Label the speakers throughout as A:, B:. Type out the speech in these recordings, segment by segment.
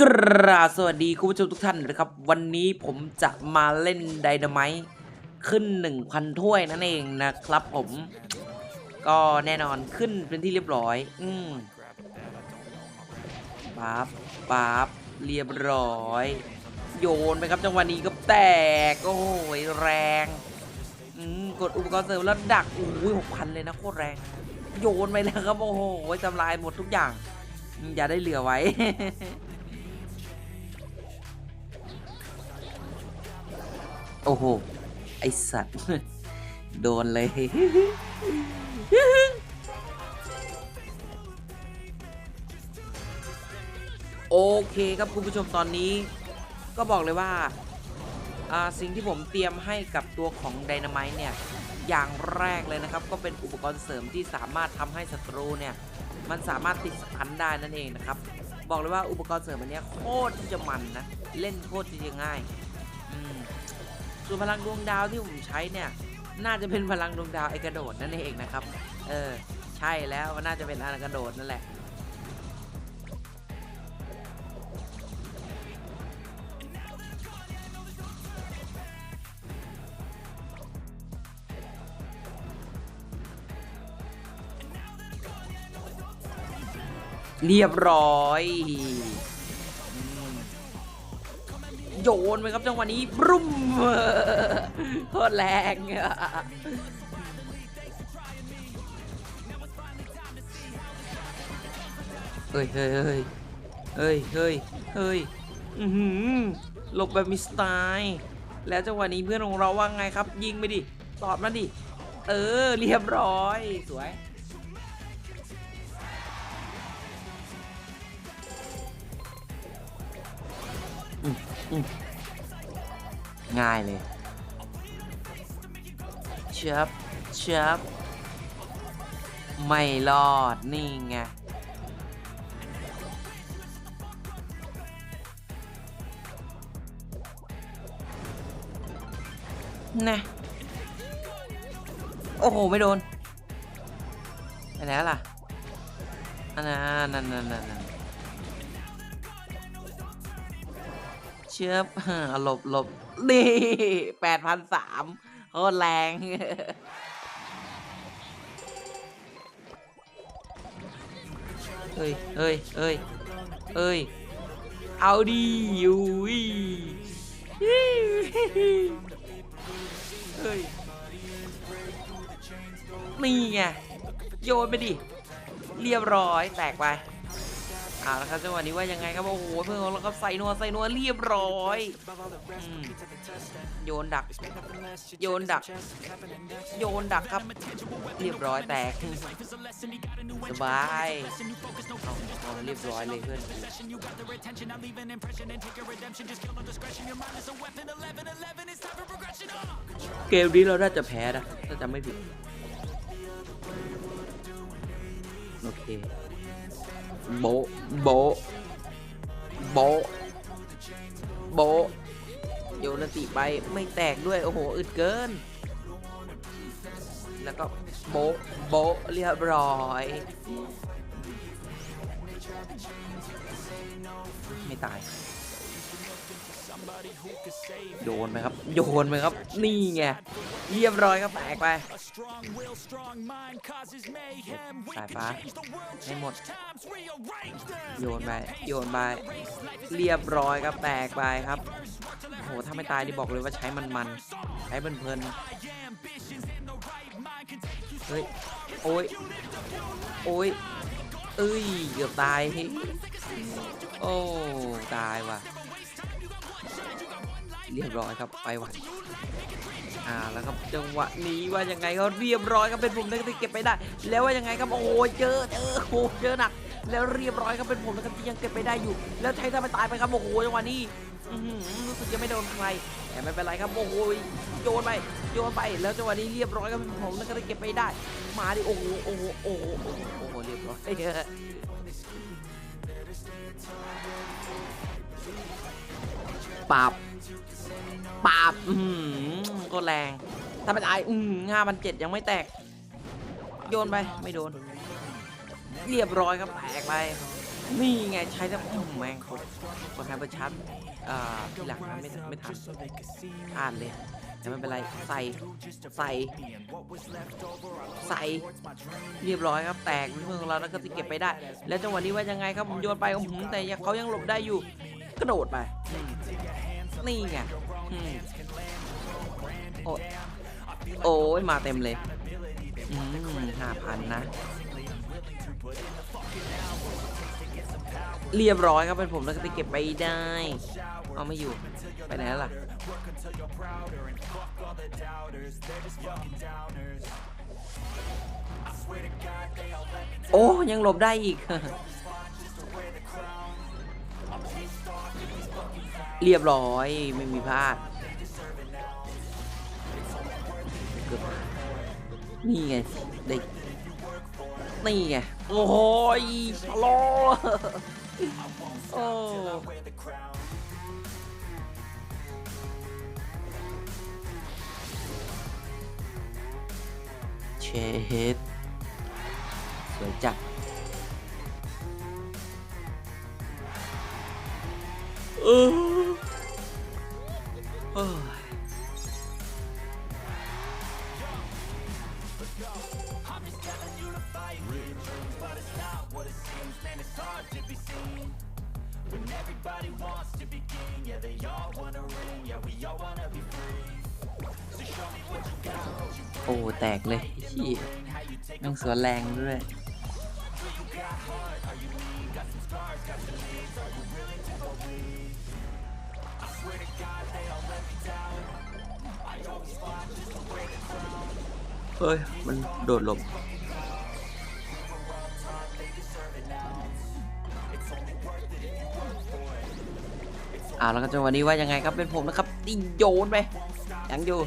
A: กราสวัสดีคุณผู้ชมทุกท่านนะครับ วันนี้ผมจะมาเล่นไดนาไมต์ขึ้น 1,000 ถ้วยนั่นเองนะครับผม ก็แน่นอนขึ้นเป็นที่เรียบร้อย อืมปั๊บปั๊บเรียบร้อย โยนไปครับจังหวะนี้ก็แตก โอ้ยแรง อืม กดอุปกรณ์เสริมแล้วดักโอ้ยหกพันเลยนะโคตรแรง โยนไปแล้วครับ โอ้โหทำลายหมดทุกอย่างอืมอย่าได้เหลือไว้ โอ้โห ไอสัตว์ โดนเลย โอเคครับคุณผู้ชมตอนนี้ ก็บอกเลยว่า สิ่งที่ผมเตรียมให้กับตัวของไดนาไมต์เนี่ย อย่างแรกเลยนะครับ ก็เป็นอุปกรณ์เสริมที่สามารถทำให้ศัตรูเนี่ย มันสามารถติดสตันได้นั่นเองนะครับ บอกเลยว่าอุปกรณ์เสริมอันนี้โคตรที่จะมันนะ เล่นโคตรที่จะง่าย อืม ส่วนพลังดวงดาวที่ผมใช้เนี่ย น่าจะเป็นพลังดวงดาวไอกระโดดนั่นเองนะครับ เออ ใช่แล้วมันน่าจะเป็นอันกระโดดนั่นแหละ เรียบร้อย โยนไปครับจังหวะนี้บรุ้มโคตรแรงเฮ้ยเฮ้ยเฮ้ยเฮ้ยเฮ้ยเฮ้ยอือหือหลบแบบมีสไตล์แล้วจังหวะนี้เพื่อนของเราว่าไงครับ ยิงไปดิ ตอบมาดิ เออ เรียบร้อย สวย ง่ายเลยเชิบเชิบไม่รอด นี่ไงนะโอ้โห ไม่โดนไปไหนล่ะอันนั้นนั่นนั่นนั่น เชือหลบหลบนี่แปดพันสามโคตรแรง เฮ้ยเฮ้ยเฮ้ยเฮ้ย เอาดีอุ้ยเฮ้ย นี่ไง โยนไปดิ เรียบร้อยแตกไป เอาละครับจังหวะนี้ว่ายังไงครับโอ้โหเพื่อนของเราก็ใส่นัวใส่นัวเรียบร้อยโยนดัก โยนดัก โยนดักครับ เรียบร้อยแตกสบายเอาเอาเรียบร้อยเลยเพื่อนเกมนี้เราน่าจะแพ้นะถ้าจำไม่ผิดโอเค โบโบโบโบโยนติไปไม่แตกด้วย โอ้โห อึดเกิน แล้วก็โบโบเรียบร้อยไม่ตาย โยนไหมครับ โยนไหมครับ นี่ไงเรียบร้อยครับแตกไปสายฟ้าให้หมด โยนไปโยนไปเรียบร้อยครับแตกไปครับโหถ้าไม่ตายนี่บอกเลยว่าใช้มันมันๆใช้เพลินเฮ้ยโอ้ยโอ้ยเอ้ยเกือบตายโอ้ตายว่ะ เรียบร้อยครับไปว่ะอ่าแล้วครับจังหวะนี้ว่ายังไงก็เรียบร้อยครับเป็นผมนะครับที่เก็บไปได้ แล้วว่ายังไงครับโอ้เจอเจอโอ้โหเจอหนักแล้วเรียบร้อยครับเป็นผมนะครับที่ยังเก็บไปได้อยู่ แล้วใช้ถ้าไม่ตายไปครับโอ้โหจังหวะนี้รู้สึกจะไม่โดนใครแต่ไม่เป็นไรครับโอ้โหโยนไปโยนไปแล้วจังหวะนี้เรียบร้อยครับเป็นผมนะครับที่เก็บไปได้ มาดิโอ้โหโอ้โหโอ้โหโอ้โหเรียบร้อยปราบ ปาบอืมก็แรง ถ้าไม่ตายอืมห้าพันเจ็ดยังไม่แตก โยนไป ไม่โดน เรียบร้อยครับ แตกไป นี่ไงใช้แล้วอืมแมงคนคนไทยประชัดอ่าที่หลังนะไม่ไม่ทันอ่านเลยแต่ไม่เป็นไร ใส่ ใส่ ใส่ เรียบร้อยครับ แตกเมืองของเรานะครับที่เก็บไปได้ แล้วจังหวะนี้ว่ายังไงครับผมโยนไปอ้อหือแต่เขายังหลบได้อยู่ กระโดดไป นี่ไงอืมโอ้ยโอ้ยมาเต็มเลยอืมห้าพันนะ เรียบร้อยครับเป็นผมแล้วก็ไปเก็บไปได้ เอาไม่อยู่ ไปไหนแล้วล่ะ โอ้ ยังหลบได้อีก เรียบร้อยไม่มีพลาดเกือบนี่ไงได้นี่ไงโอ้โหยชะโลโอ้เชดสวยจัดเออ โอ้แตกเลยขี้ยแม่งสวนแรงด้วย เฮ้ย มันโดดหลบอ่าแล้วก็จังหวะนี้ว่ายังไงครับเป็นผมนะครับตีโยนไปยังอยู่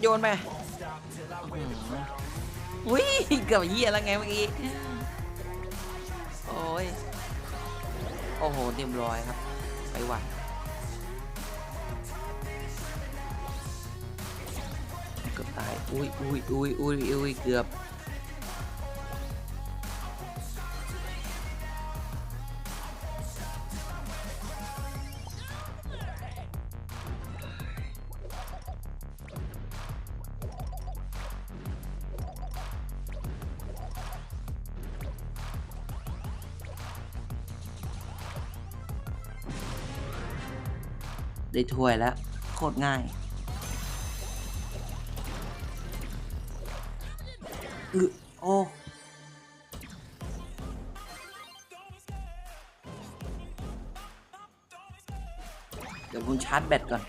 A: โยนไปอุ้ยเกือบเหี้ยแล้วไงเมื่อกี้โอ้ยโอ้โหเต็มร้อยครับ ไปหวัด อุ้ยอุ้ยอุ้ยอุ้ยอุ้ยเกือบได้ถ้วยแล้วโคตรง่าย อือโอ้เดี๋ยวผมชาร์จแบตก่อน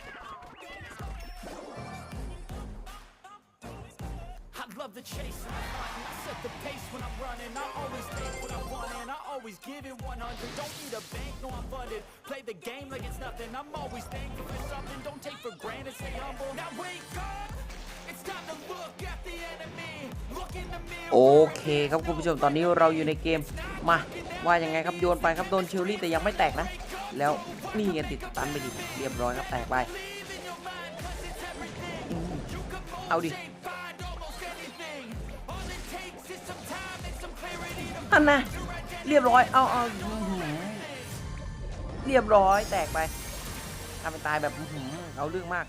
B: I love the chase and the hunt and I set the pace when I'm running. I always think what I want and I always give it 100. Don't need a bank, no I'm funded. Play the game like it's nothing. I'm always thankful for something. Don't take for granted, stay humble. Now wake up.
A: โอเคครับคุณผู้ชมตอนนี้เราอยู่ในเกมมาว่ายังไงครับโยนไปครับโดนเชลลี่แต่ยังไม่แตกนะ แล้วนี่ไงติดตันไปดิเรียบร้อยครับแตกไปเอาดิอันนะเรียบร้อยเอาเอาอื้อหือเรียบร้อยแตกไปทำไปตายแบบเอาเรื่องมาก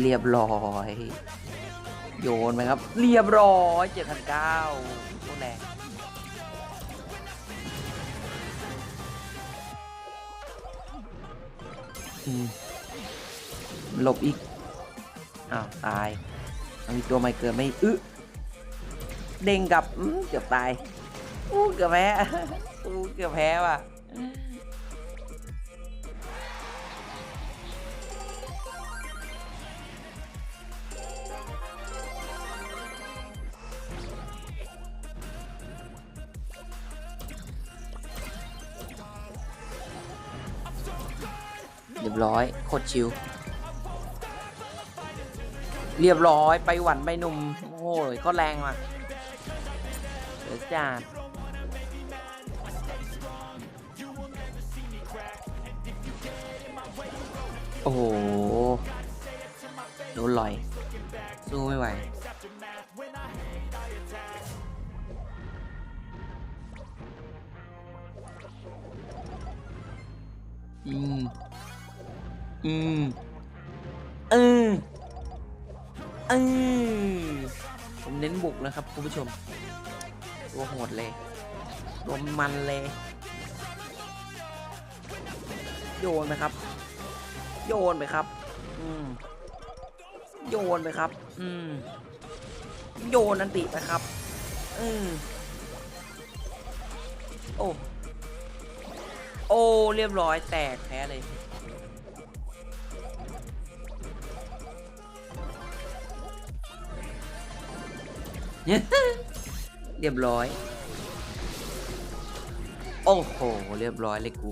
A: เรียบร้อย โยนไปครับ เรียบร้อยเจ็ดพันเก้าโคตรแรงอืมหลบอีก อ้าว ตายมันมีตัวใหม่เกิดไม่อึเด้งกลับอื้อเกือบตายอู้เกือบแพ้อู้เกือบแพ้ว่ะ รียบร้อยโคตรชิว เรียบร้อยไปหวันไปหนุ่ม โอ้ยก็แรงว่ะเดี๋ยวจัดโอ้โหโดนลอย สู้ไม่ไหวอืม อืมเออเออผมเน้นบุกนะครับคุณผู้ชม ตัวโหดเลยตัวมันเลย โยนไปครับ โยนไปครับ อืมโยนไปครับ อืมโยนอันติไปครับ อืมโอ้ โอ้ เรียบร้อยแตกแพ้เลย เรียบร้อย โอ้โห เรียบร้อยเลยกู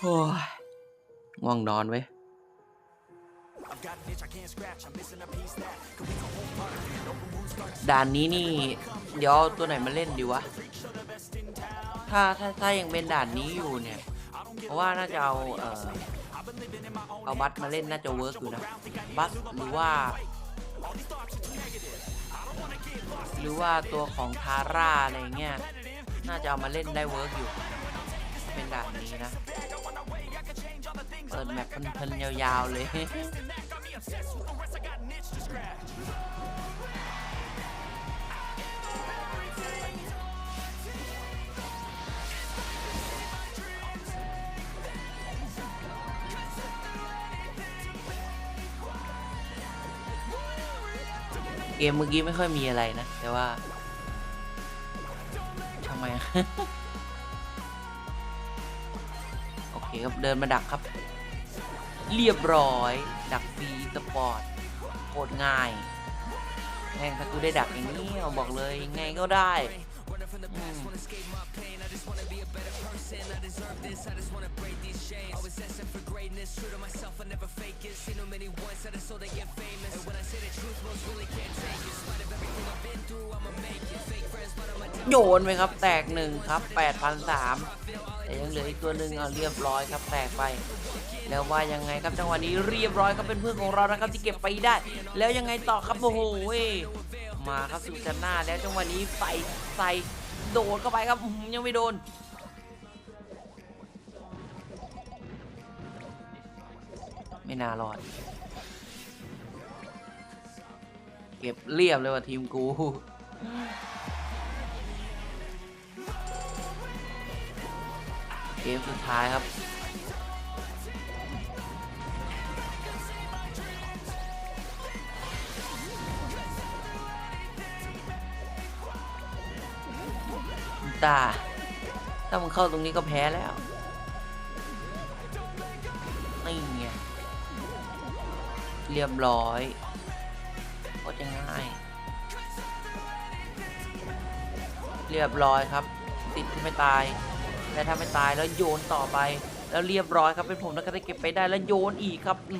A: โอ้ยง่วงนอนเว้ยด่านนี้นี่ เดี๋ยวตัวไหนมาเล่นดีวะ ถ้าถ้าถ้ายังเป็นด่านนี้อยู่เนี่ย เพราะว่าน่าจะเอาเออเอาบัตมาเล่นน่าจะเวิร์กอยู่นะ บัตหรือว่า หรือว่าตัวของทาร่าอะไรเงี้ย น่าจะเอามาเล่นได้เวิร์กอยู่ เป็นด่านนี้นะ เปิดแมปเพลินๆยาวๆเลย เกมเมื่อกี้ไม่ค่อยมีอะไรนะ แต่ว่าทำไม โอเคครับ เดินมาดักครับ เรียบร้อย ดักฟีสปอร์ตโคตรง่ายแม่งถ้ากูได้ดักอย่างนี้ บอกเลยยังไงก็ได้ อืมโยนไปครับแตกหนึ่งครับ8,003แต่ยังเหลืออีกตัวหนึ่งเอาเรียบร้อยครับแตกไป แล้วว่ายังไงครับจังหวะนี้เรียบร้อยก็เป็นเพื่อนของเรานะครับที่เก็บไปได้ แล้วยังไงต่อครับโอ้โหมาครับสู่จันหน้าแล้วจังหวะนี้ใส่ใส่ โดดเข้าไปครับยังไม่โดน ไม่น่ารอด เก็บเรียบเลยว่ะทีมกูเกมสุดท้ายครับ ตา ถ้ามึงเข้าตรงนี้ก็แพ้แล้วนี่ไงเรียบร้อยก็จะง่าย เรียบร้อยครับ ติดที่ไม่ตายแต่ถ้าไม่ตายแล้วโยนต่อไป แล้วเรียบร้อยครับเป็นผมนะครับที่เก็บไปได้แล้วโยนอีกครับ อื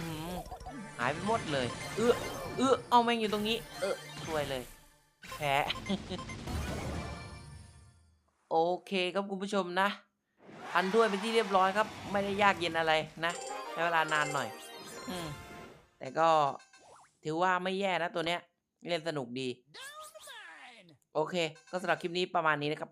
A: หายไปหมดเลย เออเออเอาแมงอยู่ตรงนี้ เออช่วยเลย แพ้ โอเคครับคุณผู้ชมนะพันถ้วยเป็นที่เรียบร้อยครับ ไม่ได้ยากเย็นอะไรนะใช้เวลานานหน่อย อืมแต่ก็ถือว่าไม่แย่นะตัวเนี้ย เล่นสนุกดี โอเค ก็สำหรับคลิปนี้ประมาณนี้นะครับ